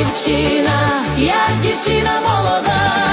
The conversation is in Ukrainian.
дівчина, я дівчина молода.